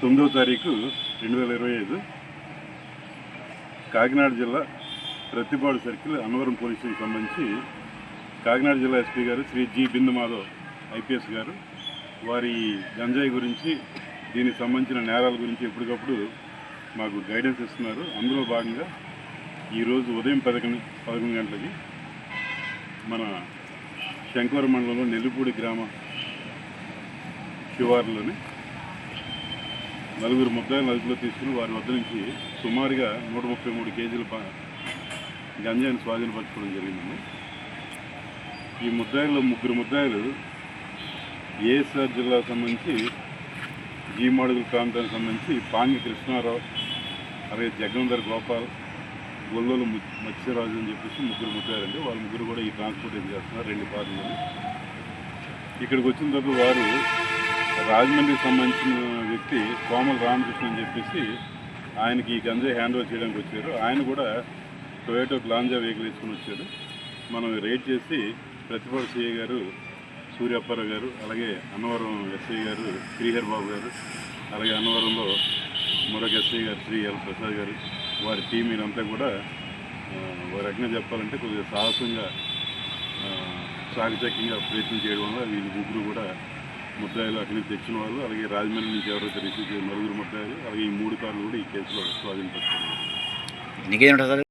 తొమ్మిదవ తారీఖు రెండు వేల ఇరవై ఐదు. కాకినాడ జిల్లా ప్రతిపాడు సర్కిల్ అన్నవరం పోలీస్ సంబంధించి కాకినాడ జిల్లా ఎస్పీ గారు శ్రీ జి బిందు మాధవ్ ఐపీఎస్ గారు. వారి గంజాయి గురించి దీనికి సంబంధించిన నేరాల గురించి ఎప్పటికప్పుడు మాకు గైడెన్స్ ఇస్తున్నారు. అందులో భాగంగా ఈరోజు ఉదయం పదకొండు పదకొండు గంటలకి మన శంకర మండలంలో నెల్లిపూడి గ్రామ శివారులోని నలుగురు ముద్దాయిలను అదుపులో తీసుకుని వారి వద్ద నుంచి సుమారుగా నూట ముప్పై మూడు కేజీల గంజాయిని స్వాధీనపరచుకోవడం జరిగిందండి. ఈ ముద్దాయిల్లో ముగ్గురు ముద్దాయిలు ఏఎస్ఆర్ జిల్లాకు సంబంధించి జీమాడుగుల ప్రాంతానికి సంబంధించి పాంగి కృష్ణారావు అలాగే జగనందర్ గోపాల్ గొల్లోలు ము- మత్స్యరాజు అని చెప్పేసి ముగ్గురు ముద్దాయిలండి. వాళ్ళ ముగ్గురు కూడా ఈ ట్రాన్స్పోర్టేషన్ చేస్తున్నారు? రెండు కార్లు ఇక్కడికి వచ్చిన తర్వాత వారు రాజమండ్రికి సంబంధించిన వ్యక్తి కోమల రామకృష్ణ అని చెప్పేసి ఆయనకి ఈ గంజాయి హ్యాండ్ ఓవర్ చేయడానికి వచ్చారు. ఆయన కూడా టొయోటో గ్లాంజా వెహికల్ వేసుకుని వచ్చాడు మనం రేట్ చేసి ప్రతిపాడు సిఐ గారు సూర్యాప్పారావు గారు అలాగే అన్నవరం ఎస్ఐ గారు శ్రీహర్ బాబు గారు అలాగే అన్నవరంలో మరొక ఎస్ఐ గారు శ్రీ ఎల్ ప్రసాద్ గారు వారి టీం మీరంతా కూడా వారి రకంగా చెప్పాలంటే కొద్దిగా సాహసంగా ఆ, చాకచక్యంగా ప్రయత్నం చేయడం వల్ల వీళ్ళు ముగ్గురు కూడా ముద్దాయిలు అక్కడి నుంచి తెచ్చిన వాళ్ళు అలాగే రాజమండ్రి నుంచి ఎవరైతే రిసీవ్ చేసిన నలుగురు ముద్దాయిలు అలాగే ఈ మూడు కార్లు కూడా ఈ కేసులో స్వాధీనపరుచుకున్నారు